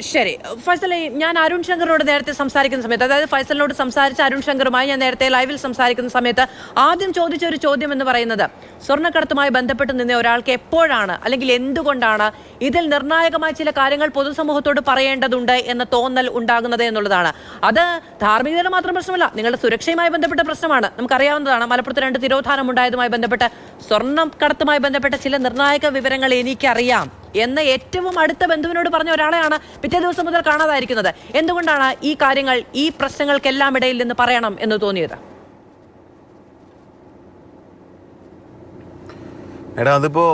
ശരി. ഫൈസലെ ഞാൻ അരുൺ ശങ്കറിനോട് നേരത്തെ സംസാരിക്കുന്ന സമയത്ത് അതായത് ഫൈസലിനോട് സംസാരിച്ച അരുൺ ശങ്കറുമായി ഞാൻ നേരത്തെ ലൈവിൽ സംസാരിക്കുന്ന സമയത്ത് ആദ്യം ചോദിച്ച ഒരു ചോദ്യം എന്ന് പറയുന്നത് സ്വർണക്കടത്തുമായി ബന്ധപ്പെട്ട് നിന്ന ഒരാൾക്ക് എപ്പോഴാണ് അല്ലെങ്കിൽ എന്തുകൊണ്ടാണ് ഇതിൽ നിർണായകമായ ചില കാര്യങ്ങൾ പൊതുസമൂഹത്തോട് പറയേണ്ടതുണ്ട് എന്ന തോന്നൽ ഉണ്ടാകുന്നത് എന്നുള്ളതാണ്. അത് ധാർമ്മികതയുടെ മാത്രം പ്രശ്നമല്ല നിങ്ങളുടെ സുരക്ഷയുമായി ബന്ധപ്പെട്ട പ്രശ്നമാണ്. നമുക്കറിയാവുന്നതാണ് മലപ്പുറത്ത് രണ്ട് തിരോധാനം ഉണ്ടായതുമായി ബന്ധപ്പെട്ട് സ്വർണം കടത്തുമായി ബന്ധപ്പെട്ട ചില നിർണായക വിവരങ്ങൾ എനിക്കറിയാം. എന്ന ഏറ്റവും അടുത്ത ബന്ധുവിനോട് പറഞ്ഞ ഒരാളെയാണ് പിറ്റേ ദിവസം മുതൽ കാണാതായിരിക്കുന്നത്. എന്തുകൊണ്ടാണ് ഈ കാര്യങ്ങൾ ഈ പ്രശ്നങ്ങൾക്കെല്ലാം ഇടയിൽ നിന്ന് പറയണം എന്ന് തോന്നിയത്? എടാ അതിപ്പോ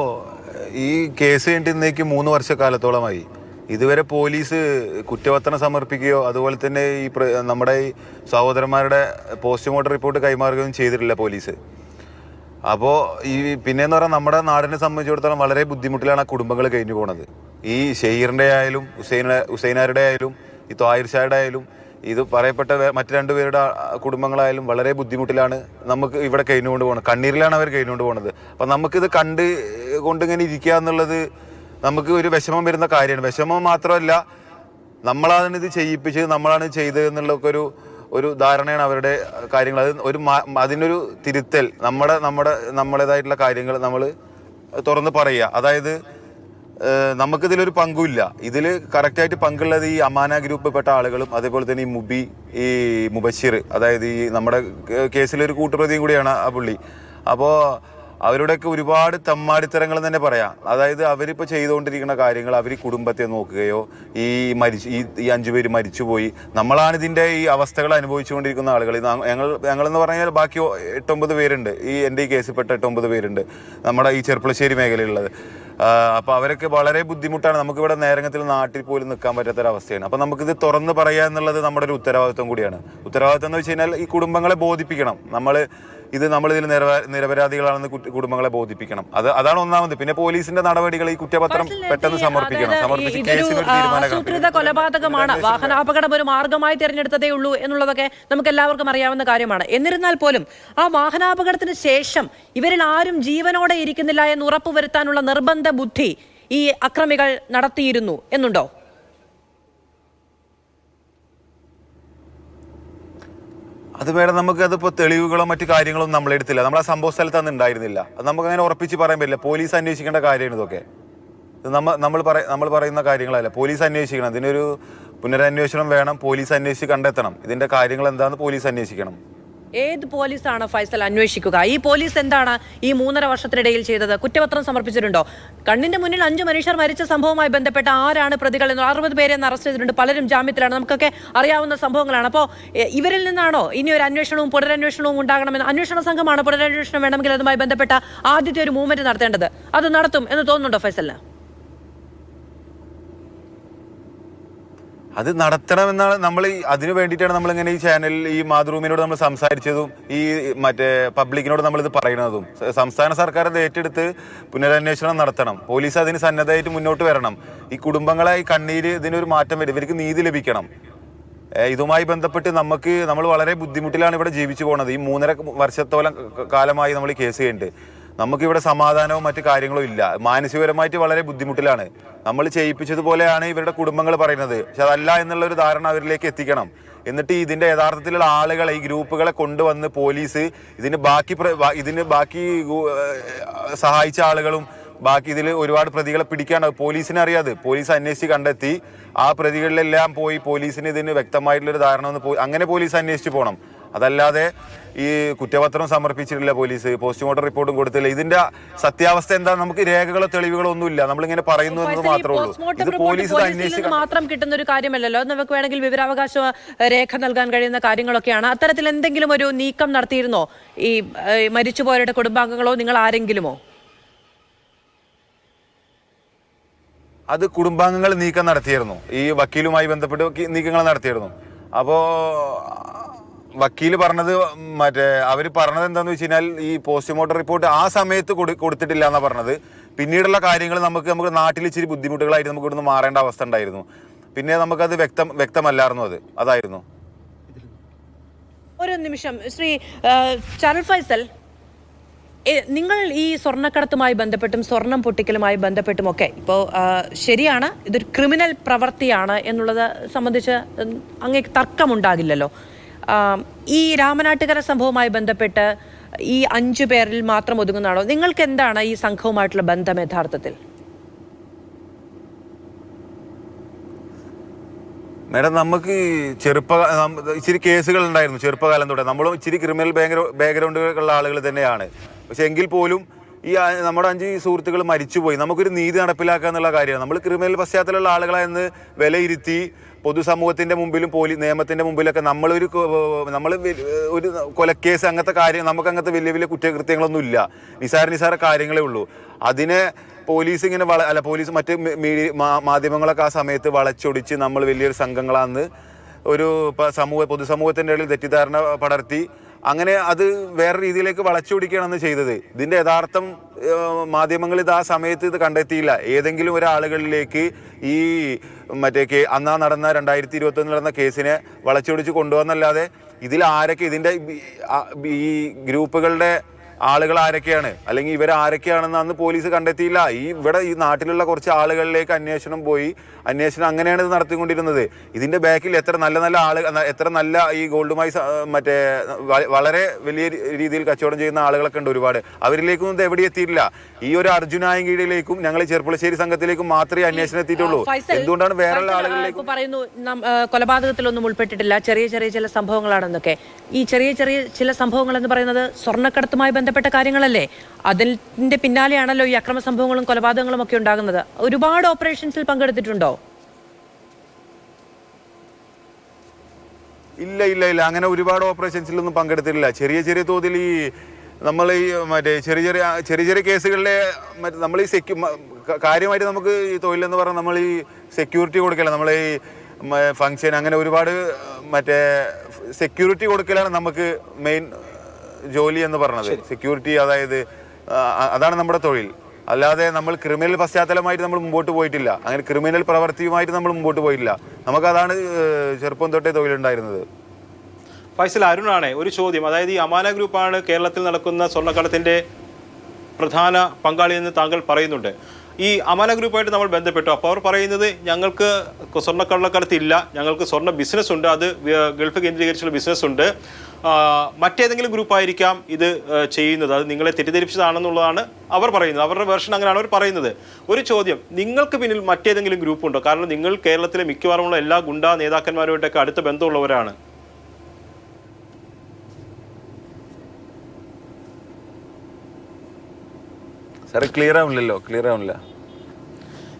ഈ കേസ് കഴിഞ്ഞിട്ട് ഇന്നേക്ക് മൂന്ന് വർഷക്കാലത്തോളമായി. ഇതുവരെ പോലീസ് കുറ്റപത്രം സമർപ്പിക്കുകയോ അതുപോലെ തന്നെ ഈ നമ്മുടെ സഹോദരന്മാരുടെ പോസ്റ്റ്മോർട്ടം റിപ്പോർട്ട് കൈമാറുകയും ചെയ്തിട്ടില്ല പോലീസ്. അപ്പോൾ ഈ പിന്നെയെന്ന് പറഞ്ഞാൽ നമ്മുടെ നാടിനെ സംബന്ധിച്ചിടത്തോളം വളരെ ബുദ്ധിമുട്ടിലാണ് ആ കുടുംബങ്ങൾ കഴിഞ്ഞു പോണത്. ഈ ഷെയ്റിന്റെ ആയാലും ഹുസൈന ഹുസൈനാരുടെ ആയാലും ഈ ത്വാഹിർ ഷായുടെ ആയാലും ഇത് പറയപ്പെട്ട മറ്റു രണ്ടുപേരുടെ കുടുംബങ്ങളായാലും വളരെ ബുദ്ധിമുട്ടിലാണ് നമുക്ക് ഇവിടെ കഴിഞ്ഞുകൊണ്ട് പോകുന്നത് കണ്ണീരിലാണ് അവർ കഴിഞ്ഞുകൊണ്ട് പോകുന്നത് അപ്പം നമുക്കിത് കണ്ട് കൊണ്ടിങ്ങനെ ഇരിക്കുക എന്നുള്ളത് നമുക്ക് ഒരു വിഷമം വരുന്ന കാര്യമാണ്. വിഷമം മാത്രമല്ല നമ്മളാണ് ഇത് ചെയ്യിപ്പിച്ചത് നമ്മളാണ് ചെയ്തത് എന്നുള്ളൊക്കെ ഒരു ഒരു ധാരണയാണ് അവരുടെ കാര്യങ്ങൾ. അത് ഒരു അതിനൊരു തിരുത്തൽ. നമ്മുടെ നമ്മുടെ നമ്മുടേതായിട്ടുള്ള കാര്യങ്ങൾ നമ്മൾ തുറന്ന് പറയുക. അതായത് നമുക്കിതിലൊരു പങ്കുമില്ല. ഇതിൽ കറക്റ്റായിട്ട് പങ്കുള്ളത് ഈ അമാന ഗ്രൂപ്പിൽപ്പെട്ട ആളുകളും അതേപോലെ തന്നെ ഈ മുബി ഈ മുബഷിർ അതായത് ഈ നമ്മുടെ കേസിലൊരു കൂട്ടുപ്രതിയും കൂടിയാണ് ആ പുള്ളി. അപ്പോൾ അവരുടെയൊക്കെ ഒരുപാട് തമ്മാടിത്തരങ്ങൾ തന്നെ പറയാം. അതായത് അവരിപ്പോൾ ചെയ്തുകൊണ്ടിരിക്കുന്ന കാര്യങ്ങൾ അവർ കുടുംബത്തെ നോക്കുകയോ ഈ മരിച്ചു ഈ ഈ അഞ്ചു പേര് മരിച്ചുപോയി. നമ്മളാണ് ഇതിന്റെ ഈ അവസ്ഥകൾ അനുഭവിച്ചുകൊണ്ടിരിക്കുന്ന ആളുകൾ. ഞങ്ങൾ ഞങ്ങളെന്ന് പറഞ്ഞാൽ ബാക്കി എട്ടൊമ്പത് പേരുണ്ട്. ഈ എന്റെ ഈ കേസിൽപ്പെട്ട എട്ടൊമ്പത് പേരുണ്ട്. നമ്മുടെ ഈ ചെർപ്പളശ്ശേരി മേഖലയിലുള്ളത്. അപ്പോൾ അവരൊക്കെ വളരെ ബുദ്ധിമുട്ടാണ്. നമുക്കിവിടെ നേരങ്ങത്തിൽ നാട്ടിൽ പോലും നിൽക്കാൻ പറ്റാത്തൊരവസ്ഥയാണ്. അപ്പോൾ നമുക്കിത് തുറന്ന് പറയുക എന്നുള്ളത് നമ്മുടെ ഒരു ഉത്തരവാദിത്വം കൂടിയാണ്. ഉത്തരവാദിത്വം എന്ന് വെച്ച് കഴിഞ്ഞാൽ ഈ കുടുംബങ്ങളെ ബോധിപ്പിക്കണം. നമ്മൾ ഇത് നമ്മൾ ഇതിൽ നിരപരാധികളാണെന്ന് കുടുംബങ്ങളെ ബോധിപ്പിക്കണം. അത് അതാണ് ഒന്നാമത്. പിന്നെ പോലീസിന്റെ നടപടികൾ ഈ കുറ്റപത്രം പെട്ടെന്ന് സമർപ്പിക്കണം. സമർപ്പിച്ച് കേസിന് ഒരു ആസൂത്രിത കൊലപാതകമാണ്. വാഹനാപകടം ഒരു മാർഗമായി തിരഞ്ഞെടുത്തതേ ഉള്ളൂ എന്നുള്ളതൊക്കെ നമുക്ക് എല്ലാവർക്കും അറിയാവുന്ന കാര്യമാണ്. എന്നിരുന്നാൽ പോലും ആ വാഹനാപകടത്തിന് ശേഷം ഇവരിൽ ആരും ജീവനോടെ ഇരിക്കുന്നില്ല എന്ന് ഉറപ്പുവരുത്താനുള്ള നിർബന്ധ ബുദ്ധി ഈ അക്രമികൾ നടത്തിയിരുന്നു എന്നുണ്ടോ? അത് വേണം നമുക്ക് അതിപ്പോൾ തെളിവുകളോ മറ്റു കാര്യങ്ങളോ ഒന്നും നമ്മളെടുത്തില്ല നമ്മളെ സംഭവ സ്ഥലത്ത് അന്ന് ഉണ്ടായിരുന്നില്ല. അത് നമുക്ക് അങ്ങനെ ഉറപ്പിച്ച് പറയാൻ പറ്റില്ല. പോലീസ് അന്വേഷിക്കേണ്ട കാര്യമാണ് ഇതൊക്കെ. ഇത് നമ്മൾ നമ്മൾ പറയ നമ്മൾ പറയുന്ന കാര്യങ്ങളല്ല. പോലീസ് അന്വേഷിക്കണം. ഇതിനൊരു പുനരന്വേഷണം വേണം. പോലീസ് അന്വേഷിച്ച് കണ്ടെത്തണം. ഇതിന്റെ കാര്യങ്ങൾ എന്താണെന്ന് പോലീസ് അന്വേഷിക്കണം. ഏത് പോലീസാണ് ഫൈസൽ അന്വേഷിക്കുക? ഈ പോലീസ് എന്താണ് ഈ മൂന്നര വർഷത്തിനിടയിൽ ചെയ്തത്? കുറ്റപത്രം സമർപ്പിച്ചിട്ടുണ്ടോ? കണ്ണിന്റെ മുന്നിൽ അഞ്ചു മനുഷ്യർ മരിച്ച സംഭവവുമായി ബന്ധപ്പെട്ട ആരാണ് പ്രതികൾ എന്ന് അറുപത് പേരെ അറസ്റ്റ് ചെയ്തിട്ടുണ്ട്. പലരും ജാമ്യത്തിലാണ്. നമുക്കൊക്കെ അറിയാവുന്ന സംഭവങ്ങളാണ്. അപ്പോൾ ഇവരിൽ നിന്നാണോ ഇനി ഒരു അന്വേഷണവും പുനരന്വേഷണവും ഉണ്ടാകണമെന്ന് അന്വേഷണ സംഘമാണ് പുനരന്വേഷണം വേണമെങ്കിൽ അതുമായി ബന്ധപ്പെട്ട ആദ്യത്തെ ഒരു മൂവ്മെന്റ് നടത്തേണ്ടത്? അത് നടത്തും എന്ന് തോന്നുന്നുണ്ടോ ഫൈസലിന്? അത് നടത്തണമെന്നാണ് നമ്മൾ അതിനു വേണ്ടിയിട്ടാണ് നമ്മൾ ഇങ്ങനെ ഈ ചാനലിൽ ഈ മാതൃഭൂമിനോട് നമ്മൾ സംസാരിച്ചതും ഈ മറ്റേ പബ്ലിക്കിനോട് നമ്മൾ ഇത് പറയുന്നതും. സംസ്ഥാന സർക്കാർ ഇത് ഏറ്റെടുത്ത് പുനരന്വേഷണം നടത്തണം. പോലീസ് അതിന് സന്നദ്ധമായിട്ട് മുന്നോട്ട് വരണം. ഈ കുടുംബങ്ങളെ ഈ കണ്ണീര് ഇതിനൊരു മാറ്റം വരും. ഇവർക്ക് നീതി ലഭിക്കണം. ഇതുമായി ബന്ധപ്പെട്ട് നമുക്ക് നമ്മൾ വളരെ ബുദ്ധിമുട്ടിലാണ് ഇവിടെ ജീവിച്ചു പോകുന്നത് ഈ മൂന്നര വർഷത്തോളം കാലമായി നമ്മൾ കേസ് ചെയ്യുന്നുണ്ട് നമുക്കിവിടെ സമാധാനവും മറ്റു കാര്യങ്ങളും ഇല്ല. മാനസികപരമായിട്ട് വളരെ ബുദ്ധിമുട്ടിലാണ്. നമ്മൾ ചെയ്യിപ്പിച്ചതുപോലെയാണ് ഇവരുടെ കുടുംബങ്ങൾ പറയുന്നത്. പക്ഷെ അതല്ല എന്നുള്ള ഒരു ധാരണ അവരിലേക്ക് എത്തിക്കണം. എന്നിട്ട് ഇതിന്റെ യഥാർത്ഥത്തിലുള്ള ആളുകളെ ഈ ഗ്രൂപ്പുകളെ കൊണ്ടുവന്ന് പോലീസ് ഇതിന് ബാക്കി ഇതിന് ബാക്കി സഹായിച്ച ആളുകളും ബാക്കി ഇതിൽ ഒരുപാട് പ്രതികളെ പിടിക്കാണ്ട് പോലീസിനെ അറിയാതെ. പോലീസ് അന്വേഷിച്ച് കണ്ടെത്തി. ആ പ്രതികളിലെല്ലാം പോയി പോലീസിന് ഇതിന് വ്യക്തമായിട്ടുള്ളൊരു ധാരണ ഒന്ന് അങ്ങനെ പോലീസ് അന്വേഷിച്ച് പോകണം. അതല്ലാതെ ഈ കുറ്റപത്രം സമർപ്പിച്ചിട്ടില്ല പോലീസ്. പോസ്റ്റ്മോർട്ടം റിപ്പോർട്ടും കൊടുത്തില്ല. ഇതിന്റെ സത്യാവസ്ഥ എന്താ? നമുക്ക് രേഖകളോ തെളിവുകളോ ഒന്നുമില്ല. നമ്മളിങ്ങനെ പറയുന്നു എന്നത് മാത്രമേ ഉള്ളൂ. ഇത് പോലീസ് മാത്രം കിട്ടുന്ന ഒരു കാര്യമല്ലല്ലോ നമുക്ക് വേണമെങ്കിൽ വിവരാവകാശ രേഖ നൽകാൻ കഴിയുന്ന കാര്യങ്ങളൊക്കെയാണ്. അത്തരത്തിൽ എന്തെങ്കിലും ഒരു നീക്കം നടത്തിയിരുന്നോ? ഈ മരിച്ചുപോയവരുടെ കുടുംബാംഗങ്ങളോ നിങ്ങൾ ആരെങ്കിലുമോ? അത് കുടുംബാംഗങ്ങൾ നീക്കം നടത്തിയിരുന്നു. ഈ വക്കീലുമായി ബന്ധപ്പെട്ട് നീക്കങ്ങൾ നടത്തിയിരുന്നു. അപ്പോൾ വക്കീൽ പറഞ്ഞത് മറ്റേ അവർ പറഞ്ഞത് എന്താണെന്ന് വെച്ച് കഴിഞ്ഞാൽ ഈ പോസ്റ്റ്മോർട്ടം റിപ്പോർട്ട് ആ സമയത്ത് കൊടു കൊടുത്തിട്ടില്ല എന്നാണ് പറഞ്ഞത്. പിന്നീടുള്ള കാര്യങ്ങൾ നമുക്ക് നമുക്ക് നാട്ടിൽ ഇച്ചിരി ബുദ്ധിമുട്ടുകളായിട്ട് നമുക്ക് ഇവിടുന്ന് മാറേണ്ട അവസ്ഥ ഉണ്ടായിരുന്നു. പിന്നെ നമുക്കത് വ്യക്തം വ്യക്തമല്ലായിരുന്നു അത്. അതായിരുന്നു. ഒരു നിമിഷം. ശ്രീ ചാനൽ ഫൈസൽ നിങ്ങൾ ഈ സ്വർണക്കടത്തുമായി ബന്ധപ്പെട്ടും സ്വർണം പൊട്ടിക്കലുമായി ബന്ധപ്പെട്ടുമൊക്കെ ഇപ്പോൾ ശരിയാണ്? ഇതൊരു ക്രിമിനൽ പ്രവൃത്തിയാണ് എന്നുള്ളത് സംബന്ധിച്ച് അങ്ങേക്ക് തർക്കമുണ്ടാകില്ലല്ലോ. ഈ രാമനാട്ടുകര സംഭവവുമായി ബന്ധപ്പെട്ട് ഈ അഞ്ചു പേരിൽ മാത്രം ഒതുങ്ങുന്നതാണോ? നിങ്ങൾക്ക് എന്താണ് ഈ സംഘവുമായിട്ടുള്ള ബന്ധം യഥാർത്ഥത്തിൽ? മേഡം നമുക്ക് ചെറുപ്പ ഇച്ചിരി കേസുകൾ ഉണ്ടായിരുന്നു ചെറുപ്പകാലം തൊട്ടേ. നമ്മളും ഇച്ചിരി ക്രിമിനൽ ബാക്ക്ഗ്രൗണ്ടുകളുള്ള ആളുകൾ തന്നെയാണ്. പക്ഷെ എങ്കിൽ പോലും ഈ നമ്മുടെ അഞ്ച് സുഹൃത്തുക്കൾ മരിച്ചുപോയി. നമുക്കൊരു നീതി നടപ്പിലാക്കുക എന്നുള്ള കാര്യമാണ്. നമ്മൾ ക്രിമിനൽ പശ്ചാത്തലമുള്ള ആളുകളെന്ന് വിലയിരുത്തി പൊതുസമൂഹത്തിന്റെ മുമ്പിലും പോലീ നിയമത്തിന്റെ മുമ്പിലൊക്കെ നമ്മളൊരു നമ്മൾ ഒരു കൊലക്കേസ് അങ്ങനത്തെ കാര്യം നമുക്ക് അങ്ങനത്തെ വലിയ വലിയ കുറ്റകൃത്യങ്ങളൊന്നും ഇല്ല. നിസാര നിസാര കാര്യങ്ങളേ ഉള്ളൂ. അതിനെ പോലീസ് ഇങ്ങനെ വള അല്ല പോലീസ് മറ്റ് മീഡിയ മാധ്യമങ്ങളൊക്കെ ആ സമയത്ത് വളച്ചൊടിച്ച് നമ്മൾ വലിയൊരു സംഘങ്ങളാന്ന് ഒരു സമൂഹ പൊതുസമൂഹത്തിന്റെ ഇടയിൽ തെറ്റിദ്ധാരണ പടർത്തി അങ്ങനെ അത് വേറെ രീതിയിലേക്ക് വളച്ചു വളച്ചൊടിക്കുകയാണെന്ന് ചെയ്തത്. ഇതിന്റെ യഥാർത്ഥം മാധ്യമങ്ങൾ ഇത് ആ സമയത്ത് ഇത് കണ്ടെത്തിയില്ല. ഏതെങ്കിലും ഒരാളുകളിലേക്ക് ഈ മറ്റേ കേ അന്നാ നടന്ന രണ്ടായിരത്തി ഇരുപത്തൊന്നിൽ നടന്ന കേസിനെ വളച്ചൊടിച്ച് കൊണ്ടുവന്നല്ലാതെ ഇതിൽ ആരൊക്കെ ഇതിന്റെ ഈ ഗ്രൂപ്പുകളുടെ ആളുകൾ ആരൊക്കെയാണ്? അല്ലെങ്കിൽ ഇവർ ആരൊക്കെയാണെന്ന് അന്ന് പോലീസ് കണ്ടെത്തിയില്ല. ഈ ഇവിടെ ഈ നാട്ടിലുള്ള കുറച്ച് ആളുകളിലേക്ക് അന്വേഷണം പോയി. അന്വേഷണം അങ്ങനെയാണ് ഇത് നടത്തിക്കൊണ്ടിരുന്നത്. ഇതിന്റെ ബാക്കിൽ എത്ര നല്ല നല്ല ആളുകൾ എത്ര നല്ല ഈ ഗോൾഡുമായി മറ്റേ വളരെ വലിയ രീതിയിൽ കച്ചവടം ചെയ്യുന്ന ആളുകളൊക്കെ ഉണ്ട് ഒരുപാട്. അവരിലേക്കൊന്നും ഇത് എവിടെ എത്തിയിട്ടില്ല. ഈ ഒരു അർജുനായങ്കീടിലേക്കും ഞങ്ങൾ ചെറുപ്പുളശ്ശേരി സംഘത്തിലേക്കും മാത്രമേ അന്വേഷണം എത്തിയിട്ടുള്ളൂ. എന്തുകൊണ്ടാണ് വേറെ ആളുകളിലേക്ക് പറയുന്നു കൊലപാതകത്തിലൊന്നും ഉൾപ്പെട്ടിട്ടില്ല. ചെറിയ ചെറിയ ചില സംഭവങ്ങളാണെന്നൊക്കെ. ഈ ചെറിയ ചെറിയ ചില സംഭവങ്ങൾ എന്ന് പറയുന്നത് സ്വർണക്കടത്തുമായി ബന്ധപ്പെട്ട കാര്യങ്ങളല്ലേ? അതിന്റെ പിന്നാലെയാണല്ലോ ഈ അക്രമ സംഭവങ്ങളും കൊലപാതകങ്ങളും ഒക്കെ ഉണ്ടാകുന്നത്. ഒരുപാട് ഓപ്പറേഷൻസിൽ പങ്കെടുത്തിട്ടുണ്ടോ? ഇല്ല ഇല്ല ഇല്ല. അങ്ങനെ ഒരുപാട് ഓപ്പറേഷൻസിലൊന്നും പങ്കെടുത്തിട്ടില്ല. ചെറിയ ചെറിയ തോതിൽ ഈ നമ്മൾ ഈ മറ്റേ ചെറിയ ചെറിയ ചെറിയ ചെറിയ കേസുകളിലെ മറ്റേ നമ്മൾ ഈ സെക്യൂ കാര്യമായിട്ട് നമുക്ക് ഈ തൊഴിലെന്ന് പറഞ്ഞാൽ നമ്മൾ ഈ സെക്യൂരിറ്റി കൊടുക്കില്ല നമ്മൾ ഈ ഫങ്ഷൻ അങ്ങനെ ഒരുപാട് മറ്റേ സെക്യൂരിറ്റി കൊടുക്കലാണ് നമുക്ക് മെയിൻ ജോലി എന്ന് പറഞ്ഞത്. സെക്യൂരിറ്റി അതായത് അതാണ് നമ്മുടെ തൊഴിൽ. അല്ലാതെ നമ്മൾ ക്രിമിനൽ പശ്ചാത്തലമായിട്ട് നമ്മൾ മുമ്പോട്ട് പോയിട്ടില്ല. അങ്ങനെ ക്രിമിനൽ പ്രവൃത്തിയുമായിട്ട് നമ്മൾ മുമ്പോട്ട് പോയിട്ടില്ല. നമുക്കതാണ് അതാണ് ചെറുപ്പം തൊട്ടേ തൊഴിലുണ്ടായിരുന്നത്. ഫൈസൽ അരുണാണ് ഒരു ചോദ്യം. അതായത് ഈ അമാന ഗ്രൂപ്പാണ് കേരളത്തിൽ നടക്കുന്ന സ്വർണക്കടത്തിന്റെ പ്രധാന പങ്കാളി എന്ന് താങ്കൾ പറയുന്നുണ്ട്. ഈ അമാന ഗ്രൂപ്പായിട്ട് നമ്മൾ ബന്ധപ്പെട്ടു. അപ്പോൾ അവർ പറയുന്നത് ഞങ്ങൾക്ക് സ്വർണക്കള്ളക്കടത്തില്ല. ഞങ്ങൾക്ക് സ്വർണ ബിസിനസ് ഉണ്ട്. അത് ഗൾഫ് കേന്ദ്രീകരിച്ചുള്ള ബിസിനസ് ഉണ്ട്. മറ്റേതെങ്കിലും ഗ്രൂപ്പായിരിക്കാം ഇത് ചെയ്യുന്നത്. അത് നിങ്ങളെ തെറ്റിദ്ധരിപ്പിച്ചതാണെന്നുള്ളതാണ് അവർ പറയുന്നത്. അവരുടെ വേർഷൻ അങ്ങനെയാണ് അവർ പറയുന്നത്. ഒരു ചോദ്യം. നിങ്ങൾക്ക് പിന്നിൽ മറ്റേതെങ്കിലും ഗ്രൂപ്പ് ഉണ്ടോ കാരണം നിങ്ങൾ കേരളത്തിലെ മിക്കവാറുമുള്ള എല്ലാ ഗുണ്ടാ നേതാക്കന്മാരുമായിട്ടൊക്കെ അടുത്ത ബന്ധമുള്ളവരാണ്. സാറേ ക്ലിയർ ആവുന്നില്ലല്ലോ ക്ലിയർ ആവുന്നില്ല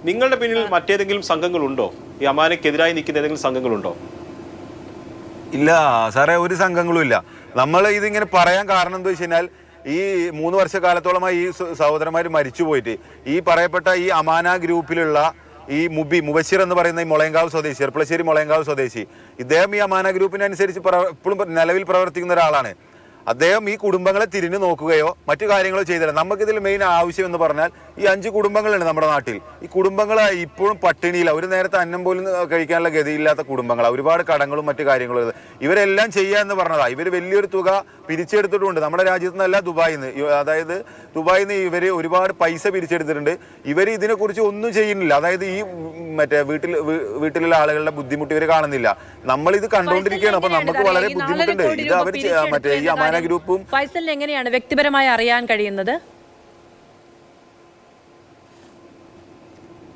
നിങ്ങളുടെ പിന്നിൽ മറ്റേതെങ്കിലും സംഘങ്ങളുണ്ടോ? ഈ അമാനക്കെതിരായി നിൽക്കുന്ന ഏതെങ്കിലും സംഘങ്ങളുണ്ടോ? ഇല്ല സാറേ ഒരു സംഘങ്ങളും ഇല്ല. നമ്മൾ ഇതിങ്ങനെ പറയാൻ കാരണം എന്താ വെച്ച് കഴിഞ്ഞാൽ ഈ മൂന്ന് വർഷക്കാലത്തോളമായി ഈ സഹോദരന്മാർ മരിച്ചു പോയിട്ട് ഈ പറയപ്പെട്ട ഈ അമാന ഗ്രൂപ്പിലുള്ള ഈ മുബി മുബഷിർ എന്ന് പറയുന്ന ഈ മുളയങ്കാവ് സ്വദേശി ചെർപ്പളശ്ശേരി മുളയങ്കാവ് സ്വദേശി ഇദ്ദേഹം ഈ അമാന ഗ്രൂപ്പിനനുസരിച്ച് ഇപ്പോഴും നിലവിൽ പ്രവർത്തിക്കുന്ന ഒരാളാണ്. അദ്ദേഹം ഈ കുടുംബങ്ങളെ തിരിഞ്ഞു നോക്കുകയോ മറ്റു കാര്യങ്ങളോ ചെയ്തില്ല. നമുക്കിതിൽ മെയിൻ ആവശ്യം എന്ന് പറഞ്ഞാൽ ഈ അഞ്ച് കുടുംബങ്ങളുണ്ട് നമ്മുടെ നാട്ടിൽ. ഈ കുടുംബങ്ങൾ ഇപ്പോഴും പട്ടിണിയില്ല ഒരു നേരത്തെ അന്നം പോലും കഴിക്കാനുള്ള ഗതിയില്ലാത്ത കുടുംബങ്ങളാണ് ഒരുപാട് കടങ്ങളും മറ്റു കാര്യങ്ങളും ഇവരെല്ലാം ചെയ്യുക എന്ന് പറഞ്ഞതാണ് ഇവർ വലിയൊരു തുക പിരിച്ചെടുത്തിട്ടുണ്ട്. നമ്മുടെ രാജ്യത്ത് നിന്നല്ല ദുബായിൽ നിന്ന് അതായത് ദുബായിൽ നിന്ന് ഇവർ ഒരുപാട് പൈസ പിരിച്ചെടുത്തിട്ടുണ്ട്. ഇവർ ഇതിനെക്കുറിച്ച് ഒന്നും ചെയ്യുന്നില്ല. അതായത് ഈ മറ്റേ വീട്ടിൽ വീട്ടിലുള്ള ആളുകളുടെ ബുദ്ധിമുട്ട് ഇവർ കാണുന്നില്ല. നമ്മളിത് കണ്ടുകൊണ്ടിരിക്കുകയാണ്. അപ്പോൾ നമുക്ക് വളരെ ബുദ്ധിമുട്ടുണ്ട്. ഇത് അവർ മറ്റേ ഈ അമാന ഗ്രൂപ്പും ഫൈസലിന് എങ്ങനെയാണ് വ്യക്തിപരമായി അറിയാൻ കഴിയുന്നത്?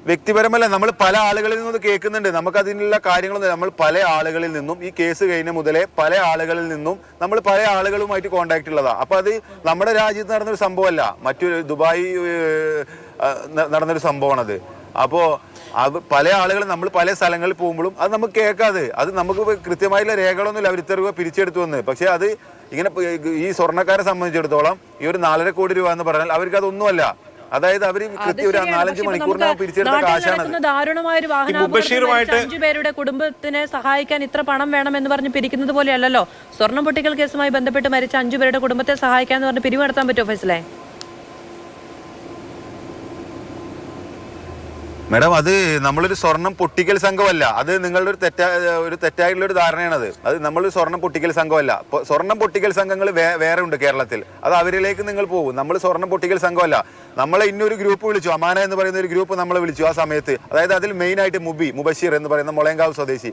വ്യക്തിപരമല്ല നമ്മൾ പല ആളുകളിൽ നിന്നും കേൾക്കുന്നുണ്ട്. നമുക്ക് അതിനുള്ള കാര്യങ്ങളൊന്നും നമ്മൾ പല ആളുകളിൽ നിന്നും ഈ കേസ് കഴിഞ്ഞ മുതലേ പല ആളുകളിൽ നിന്നും നമ്മൾ പല ആളുകളുമായിട്ട് കോണ്ടാക്ട് ഉള്ളതാ. അപ്പൊ അത് നമ്മുടെ രാജ്യത്ത് നടന്നൊരു സംഭവമല്ല. മറ്റൊരു ദുബായ് നടന്നൊരു സംഭവമാണത്. അപ്പോ അത് പല ആളുകൾ നമ്മൾ പല സ്ഥലങ്ങളിൽ പോകുമ്പോഴും അത് നമുക്ക് കേൾക്കാതെ അത് നമുക്ക് കൃത്യമായിട്ടുള്ള രേഖകളൊന്നുമില്ല. അവർ ഇത്ര രൂപ പിരിച്ചെടുത്തു വന്ന് പക്ഷെ അത് ഇങ്ങനെ ഈ സ്വർണക്കാരെ സംബന്ധിച്ചിടത്തോളം ഈ ഒരു നാലര കോടി രൂപ എന്ന് പറഞ്ഞാൽ അവർക്ക് അതൊന്നുമല്ല. അതായത് അവർ കൃത്യം ഒരു. നാലഞ്ച് മണിക്കൂറിനകം പിരിച്ചെടുത്ത കാശാണ് ദാരുണമായ ഒരു അഞ്ചു പേരുടെ കുടുംബത്തിനെ സഹായിക്കാൻ ഇത്ര പണം വേണം എന്ന് പറഞ്ഞ് പിരിക്കുന്നത് പോലെയല്ലല്ലോ? സ്വർണം പൊട്ടിക്കൽ കേസുമായി ബന്ധപ്പെട്ട് മരിച്ച അഞ്ചു പേരുടെ കുടുംബത്തെ സഹായിക്കാൻ എന്ന് പറഞ്ഞ് പിരിവ് നടത്താൻ പറ്റുമോ ഫൈസലേ? മേഡം അത് നമ്മളൊരു സ്വർണം പൊട്ടിക്കൽ സംഘമല്ല. അത് നിങ്ങളുടെ ഒരു തെറ്റാ ഒരു തെറ്റായിട്ടുള്ള ഒരു ധാരണയാണ് അത് അത് നമ്മളൊരു സ്വർണം പൊട്ടിക്കൽ സംഘമല്ല. സ്വർണം പൊട്ടിക്കൽ സംഘങ്ങൾ വേ- വേറെ ഉണ്ട് കേരളത്തിൽ. അത് അവരിലേക്ക് നിങ്ങൾ പോകും. നമ്മൾ സ്വർണം പൊട്ടിക്കൽ സംഘമല്ല. നമ്മളെ ഇന്നൊരു ഗ്രൂപ്പ് വിളിച്ചു. അമാന എന്ന് പറയുന്ന ഒരു ഗ്രൂപ്പ് നമ്മളെ വിളിച്ചു ആ സമയത്ത്. അതായത് അതിൽ മെയിൻ ആയിട്ട് മുബി മുബഷീർ എന്ന് പറയുന്ന മുളയങ്കാവ് സ്വദേശി.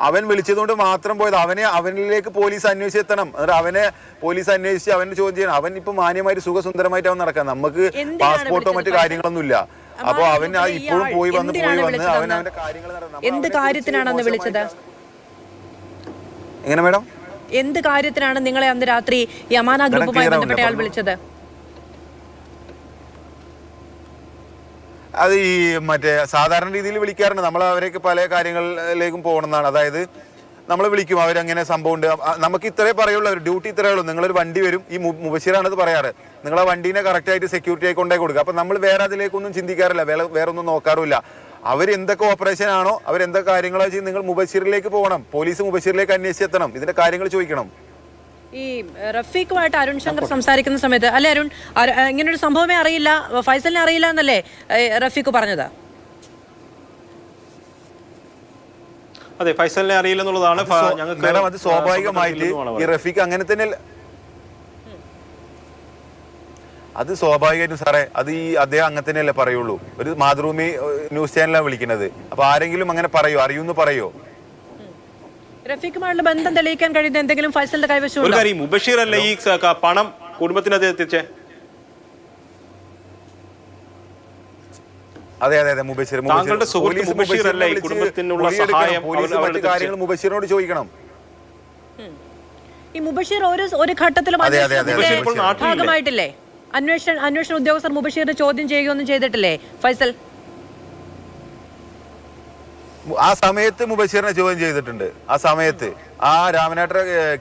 അവൻ വിളിച്ചതുകൊണ്ട് മാത്രം പോയത്. അവനെ അവനിലേക്ക് പോലീസ് അന്വേഷിച്ച് എത്തണം. എന്നിട്ട് അവനെ പോലീസ് അന്വേഷിച്ച് അവനെ ചോദ്യം ചെയ്യണം. അവൻ ഇപ്പൊ മാന്യമായിട്ട് സുഖസുന്ദരമായിട്ട് അവൻ നടക്കാം. നമുക്ക് പാസ്പോർട്ടോ മറ്റു വിളിച്ചത്? കാര്യങ്ങളൊന്നും ഇല്ല അപ്പൊ അവൻ ഇപ്പോഴും പോയി വന്ന് പോയി വന്ന് അവൻ അവന്റെ കാര്യങ്ങൾ എന്ത് അവനെ കുറിച്ച് കാര്യത്തിനാണെന്ന് വിളിച്ചത്? എങ്ങനെ മേഡം? എന്ത് കാര്യത്തിനാണ് നിങ്ങളെ അന്ന് രാത്രി യമാന ഗ്രൂപ്പുമായി ബന്ധപ്പെട്ട ആൾ വിളിച്ചത്? അത് ഈ മറ്റേ സാധാരണ രീതിയിൽ വിളിക്കാറുണ്ട്. നമ്മൾ അവരേക്ക് പല കാര്യങ്ങളിലേക്കും പോകണമെന്നാണ്. അതായത് നമ്മൾ വിളിക്കും അവരങ്ങനെ സംഭവം ഉണ്ട് നമുക്ക് ഇത്രേ പറയുള്ളൂ ഡ്യൂട്ടി ഇത്രേ ഉള്ളൂ. നിങ്ങളൊരു വണ്ടി വരും. ഈ മു- മുബഷീറാണ് ഇത് പറയാറ്. നിങ്ങൾ ആ വണ്ടീനെ കറക്റ്റായിട്ട് സെക്യൂരിറ്റി ആയി കൊണ്ടേ കൊടുക്കുക. അപ്പം നമ്മൾ വേറെ അതിലേക്കൊന്നും ചിന്തിക്കാറില്ല. വേറെ വേറെ ഒന്നും നോക്കാറുമില്ല അവരെന്തൊക്കെ ഓപ്പറേഷൻ ആണോ അവരെന്തൊക്കെ കാര്യങ്ങളോ ചെയ്ത് നിങ്ങൾ മുബശ്ശീറിലേക്ക് പോകണം. പോലീസ് മുബശ്ശീറിലേക്ക് അന്വേഷിച്ചെത്തണം. ഇതിന്റെ കാര്യങ്ങൾ ചോദിക്കണം. ഈ റഫീഖുമായിട്ട് അരുൺ ശങ്കർ സംസാരിക്കുന്ന സമയത്ത് അല്ലെ അരുൺ? ഇങ്ങനൊരു സംഭവമേ അറിയില്ല ഫൈസലിനെ അറിയില്ല എന്നല്ലേ റഫീഖ് പറഞ്ഞത്? അതെ ഫൈസലിനെ അറിയില്ലെന്നുള്ളതാണ് ഞങ്ങൾക്ക് മേഡം അത് സ്വാഭാവികമായിട്ട് ഈ റഫീഖ് അങ്ങനെ തന്നെ അത് സ്വാഭാവികമായിട്ടും സാറേ അത് ഈ അദ്ദേഹം അങ്ങനെ തന്നെയല്ലേ പറയുള്ളൂ. ഒരു മാതൃഭൂമി ന്യൂസ് ചാനലാണ് വിളിക്കുന്നത്. അപ്പൊ ആരെങ്കിലും അങ്ങനെ പറയോ? അറിയൂന്ന് പറയോ? റഫീഖുമായുള്ള ബന്ധം തെളിയിക്കാൻ കഴിയുന്ന എന്തെങ്കിലും ഫൈസലിന്റെ ഒരു കാര്യം മുബഷീർ അല്ലേ ഈ പണം കുടുംബത്തിന് അത് എത്തിച്ചേ? അതെ അതെ അതെ മുബശീർ. താങ്കളുടെ സുഹൃത്ത് പോലീസ് അല്ലേ ഈ കുടുംബത്തിനുള്ള സഹായം പോലീസ് മറ്റു കാര്യങ്ങൾ മുബശീറിനോട് ചോദിക്കണം. ഈ മുബഷീർ ഒരു ഒരു ഘട്ടത്തിലും? ഭാഗമായിട്ടില്ലേ? അന്വേഷണ അന്വേഷണ ഉദ്യോഗസ്ഥർ മുബഷീറിനെ ചോദ്യം ചെയ്യുകയൊന്നും ചെയ്തിട്ടില്ലേ ഫൈസൽ? ആ സമയത്ത് മുബഷീറിനെ ചോദ്യം ചെയ്തിട്ടുണ്ട്. ആ സമയത്ത്. ആ രാമനാട്ട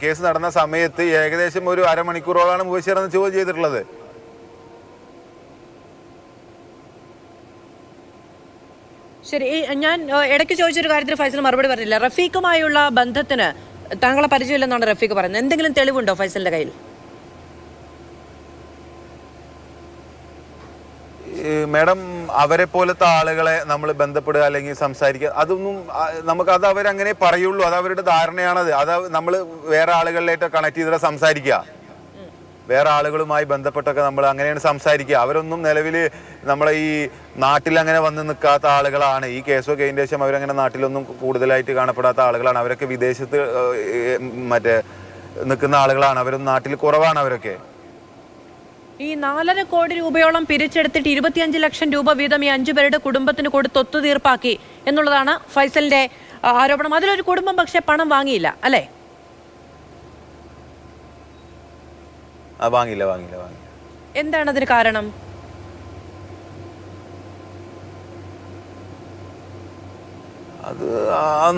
കേസ് നടന്ന സമയത്ത് ഏകദേശം ഒരു അരമണിക്കൂറോളാണ് മുബഷീറിനെ ചോദ്യം ചെയ്തിട്ടുള്ളത്. ശരി ഞാൻ ഇടയ്ക്ക് ചോദിച്ചൊരു കാര്യത്തിൽ ഫൈസൽ മറുപടി പറഞ്ഞില്ല. റഫീഖുമായുള്ള ബന്ധത്തിന് താങ്കളെ പരിചയമില്ലെന്നാണ് റഫീഖ് പറയുന്നത്. എന്തെങ്കിലും തെളിവുണ്ടോ ഫൈസലിന്റെ കയ്യിൽ? മാഡം അവരെ പോലത്തെ ആളുകളെ നമ്മൾ ബന്ധപ്പെടുക അല്ലെങ്കിൽ സംസാരിക്കുക അതൊന്നും നമുക്ക് അത് അവരങ്ങനെ പറയുള്ളൂ. അത് അവരുടെ ധാരണയാണത്. അത് നമ്മൾ വേറെ ആളുകളിലായിട്ട് കണക്ട് ചെയ്തിട്ട് സംസാരിക്കുക. വേറെ ആളുകളുമായി ബന്ധപ്പെട്ടൊക്കെ നമ്മൾ അങ്ങനെയാണ് സംസാരിക്കുക. അവരൊന്നും നിലവിൽ നമ്മളെ ഈ നാട്ടിൽ അങ്ങനെ വന്ന് നിൽക്കാത്ത ആളുകളാണ്. ഈ കേസൊക്കെ കഴിഞ്ഞ ശേഷം അവരങ്ങനെ നാട്ടിലൊന്നും കൂടുതലായിട്ട് കാണപ്പെടാത്ത ആളുകളാണ്. അവരൊക്കെ വിദേശത്ത് മറ്റേ നിൽക്കുന്ന ആളുകളാണ്. അവരൊന്നും നാട്ടിൽ കുറവാണ് അവരൊക്കെ. ഈ നാലര കോടി രൂപയോളം പിരിച്ചെടുത്തിട്ട് ഇരുപത്തിയഞ്ച് ലക്ഷം രൂപ വീതം ഈ അഞ്ചു പേരുടെ കുടുംബത്തിന് കൊടുത്ത് ഒത്തുതീർപ്പാക്കി എന്നുള്ളതാണ് ഫൈസലിന്റെ ആരോപണം. അതിലൊരു കുടുംബം പക്ഷെ പണം വാങ്ങിയില്ല അല്ലേ? വാങ്ങില്ല വാങ്ങിയില്ല വാങ്ങിയില്ല എന്താണ് അതിന് കാരണം? അത്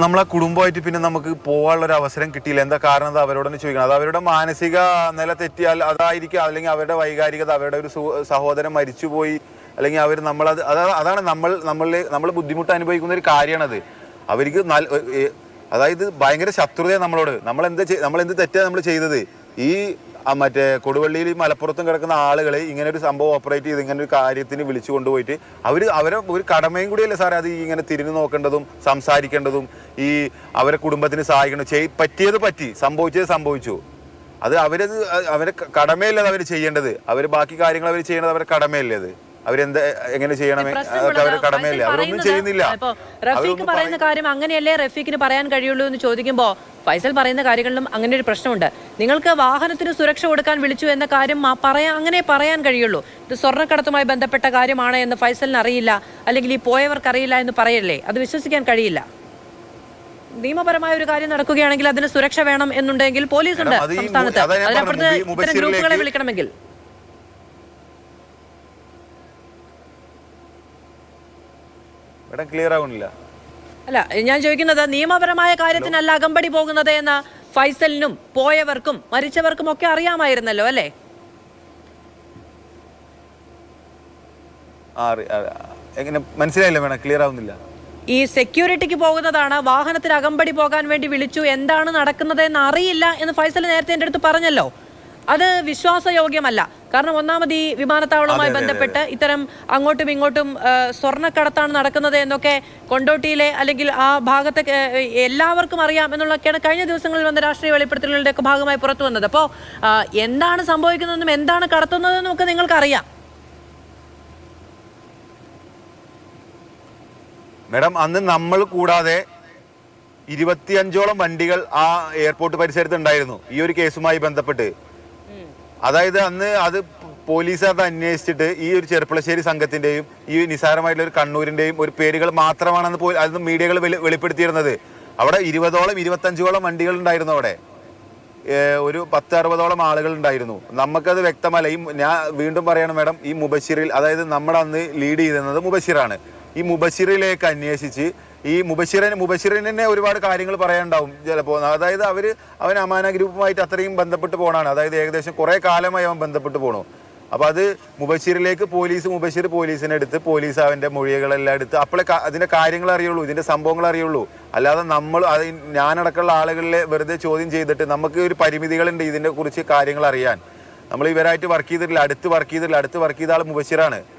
നമ്മളെ കുടുംബമായിട്ട് പിന്നെ നമുക്ക് പോകാനുള്ള ഒരു അവസരം കിട്ടിയില്ല. എന്താ കാരണം അത് അവരോട് ചോദിക്കണം. അത് അവരുടെ മാനസിക നില തെറ്റിയാൽ അതായിരിക്കും. അല്ലെങ്കിൽ അവരുടെ വൈകാരികത അവരുടെ ഒരു സഹോദരൻ മരിച്ചുപോയി. അല്ലെങ്കിൽ അവർ നമ്മൾ അതാ അതാണ് നമ്മൾ നമ്മളിൽ നമ്മൾ ബുദ്ധിമുട്ട് അനുഭവിക്കുന്ന ഒരു കാര്യമാണത്. അവർക്ക് നല്ല അതായത് ഭയങ്കര ശത്രുതയാണ് നമ്മളോട്. നമ്മൾ എന്താ നമ്മൾ എന്ത് തെറ്റാണ് നമ്മൾ ചെയ്തത്? ഈ മറ്റേ കൊടുവള്ളിയിൽ മലപ്പുറത്തും കിടക്കുന്ന ആളുകൾ ഇങ്ങനെ ഒരു സംഭവം ഓപ്പറേറ്റ് ചെയ്ത് ഇങ്ങനെ ഒരു കാര്യത്തിന് വിളിച്ചു കൊണ്ടുപോയിട്ട് അവർ അവരെ ഒരു കടമയും കൂടിയല്ലേ സാറേ അത് ഇങ്ങനെ തിരിഞ്ഞു നോക്കേണ്ടതും സംസാരിക്കേണ്ടതും ഈ അവരെ കുടുംബത്തിന് സഹായിക്കണം. ചെയ് പറ്റിയത് പറ്റി. സംഭവിച്ചത് സംഭവിച്ചു. അത് അവരത് അവരെ കടമയല്ലേ അവർ ചെയ്യേണ്ടത്? അവർ ബാക്കി കാര്യങ്ങൾ അവർ ചെയ്യേണ്ടത് അവരുടെ കടമയല്ലേ അത്? അവരെന്ത് എങ്ങനെ ചെയ്യണമേ? അതൊക്കെ അവരുടെ കടമയല്ലേ? അവരൊന്നും ചെയ്യുന്നില്ല. ഇപ്പോ റഫീഖ് പറയുന്ന കാര്യം അങ്ങനെയല്ലേ റഫീഖിന് പറയാൻ കഴിയുള്ളൂ എന്ന് ചോദിക്കുമ്പോ ഫൈസൽ പറയുന്ന കാര്യങ്ങളിലും അങ്ങനെ ഒരു പ്രശ്നമുണ്ട്. നിങ്ങൾക്ക് വാഹനത്തിന് സുരക്ഷ കൊടുക്കാൻ വിളിച്ചു എന്ന കാര്യം പറയാൻ അങ്ങനെ പറയാൻ കഴിയുള്ളൂ. ഇത് സ്വർണക്കടത്തുമായി ബന്ധപ്പെട്ട കാര്യമാണ് എന്ന് ഫൈസലിന് അറിയില്ല അല്ലെങ്കിൽ ഈ പോയവർക്ക് അറിയില്ല എന്ന് പറയല്ലേ? അത് വിശ്വസിക്കാൻ കഴിയില്ല. നിയമപരമായ ഒരു കാര്യം നടക്കുകയാണെങ്കിൽ അതിന് സുരക്ഷ വേണം എന്നുണ്ടെങ്കിൽ പോലീസ് ഉണ്ട് സംസ്ഥാനത്ത്. അതാ അതിനപ്പുറത്ത് ഇത്തരം ഗ്രൂപ്പുകളെ വിളിക്കണമെങ്കിൽ. മേഡം ക്ലിയർ ആവുന്നില്ല അല്ല ഞാൻ ചോദിക്കുന്നത് നിയമപരമായ കാര്യത്തിനല്ല അകമ്പടി പോകുന്നത് എന്ന് ഫൈസലിനും പോയവർക്കും മരിച്ചവർക്കും ഒക്കെ അറിയാമായിരുന്നല്ലോ അല്ലേ? എങ്ങനെ മനസ്സിലായില്ല മേഡം? ക്ലിയർ ആവുന്നില്ല. ഈ സെക്യൂരിറ്റിക്ക് പോകുന്നതാണ് വാഹനത്തിൽ അകമ്പടി പോകാൻ വേണ്ടി വിളിച്ചു എന്താണ് നടക്കുന്നത് എന്ന് അറിയില്ല എന്ന് ഫൈസൽ നേരത്തെ എന്റെ അടുത്ത് പറഞ്ഞല്ലോ. അത് വിശ്വാസയോഗ്യമല്ല. കാരണം ഒന്നാമത് ഈ വിമാനത്താവളവുമായി ബന്ധപ്പെട്ട് ഇത്തരം അങ്ങോട്ടും ഇങ്ങോട്ടും സ്വർണക്കടത്താണ് നടക്കുന്നത് എന്നൊക്കെ കൊണ്ടോട്ടിയിലെ അല്ലെങ്കിൽ ആ ഭാഗത്തെ എല്ലാവർക്കും അറിയാം എന്നുള്ളതൊക്കെയാണ് കഴിഞ്ഞ ദിവസങ്ങളിൽ വന്ന രാഷ്ട്രീയ വെളിപ്പെടുത്തലുകളുടെ ഒക്കെ ഭാഗമായി പുറത്തു വന്നത്. അപ്പോൾ എന്താണ് സംഭവിക്കുന്നതെന്നും എന്താണ് കടത്തുന്നതെന്നും ഒക്കെ നിങ്ങൾക്കറിയാം. മേഡം അന്ന് നമ്മൾ കൂടാതെ ഇരുപത്തിയഞ്ചോളം വണ്ടികൾ ആ എയർപോർട്ട് പരിസരത്ത് ഉണ്ടായിരുന്നു. ഈ ഒരു കേസുമായി ബന്ധപ്പെട്ട്. അതായത് അന്ന് അത് പോലീസുകാരുടെ അന്വേഷിച്ചിട്ട് ഈ ഒരു ചെറുപ്പളശ്ശേരി സംഘത്തിന്റെയും ഈ നിസാരമായിട്ടുള്ള ഒരു കണ്ണൂരിന്റെയും ഒരു പേരുകൾ മാത്രമാണെന്ന് പോയി അന്ന് മീഡിയകൾ വെളി- വെളിപ്പെടുത്തിയിരുന്നത്. അവിടെ ഇരുപതോളം ഇരുപത്തഞ്ചോളം വണ്ടികൾ ഉണ്ടായിരുന്നു അവിടെ ഒരു പത്ത് അറുപതോളം ആളുകൾ ഉണ്ടായിരുന്നു നമുക്കത് വ്യക്തമല്ല. ഈ ഞാൻ വീണ്ടും പറയണം മാഡം ഈ മുബശിറിൽ അതായത് നമ്മുടെ അന്ന് ലീഡ് ചെയ്തിരുന്നത് മുബശിറാണ് ഈ മുബശിറിലേക്ക് അന്വേഷിച്ച് ഈ മുബശിറിനെ തന്നെ ഒരുപാട് കാര്യങ്ങൾ പറയാനുണ്ടാവും ചിലപ്പോൾ അതായത് അവർ അവൻ അമാന ഗ്രൂപ്പുമായിട്ട് അത്രയും ബന്ധപ്പെട്ട് പോകണാണ് അതായത് ഏകദേശം കുറേ കാലമായി അവൻ ബന്ധപ്പെട്ട് പോകണു അപ്പൊ അത് മുബഷിറിലേക്ക് പോലീസ് മുബശ്ശീർ പോലീസിനെ എടുത്ത് പോലീസ് അവന്റെ മൊഴികളെല്ലാം എടുത്ത് അപ്പോഴേ അതിന്റെ കാര്യങ്ങൾ അറിയുള്ളൂ ഇതിന്റെ സംഭവങ്ങൾ അറിയുള്ളൂ. അല്ലാതെ നമ്മൾ അത് ഞാനടക്കമുള്ള ആളുകളിലെ വെറുതെ ചോദ്യം ചെയ്തിട്ട് നമുക്ക് ഒരു പരിമിതികളുണ്ട് ഇതിനെ കുറിച്ച് കാര്യങ്ങൾ അറിയാൻ. നമ്മൾ ഇവരായിട്ട് വർക്ക് ചെയ്തിട്ടില്ല. അടുത്ത് വർക്ക് ചെയ്തിട്ടില്ല. അടുത്ത് വർക്ക് ചെയ്ത ആൾ മുബഷിറാണ്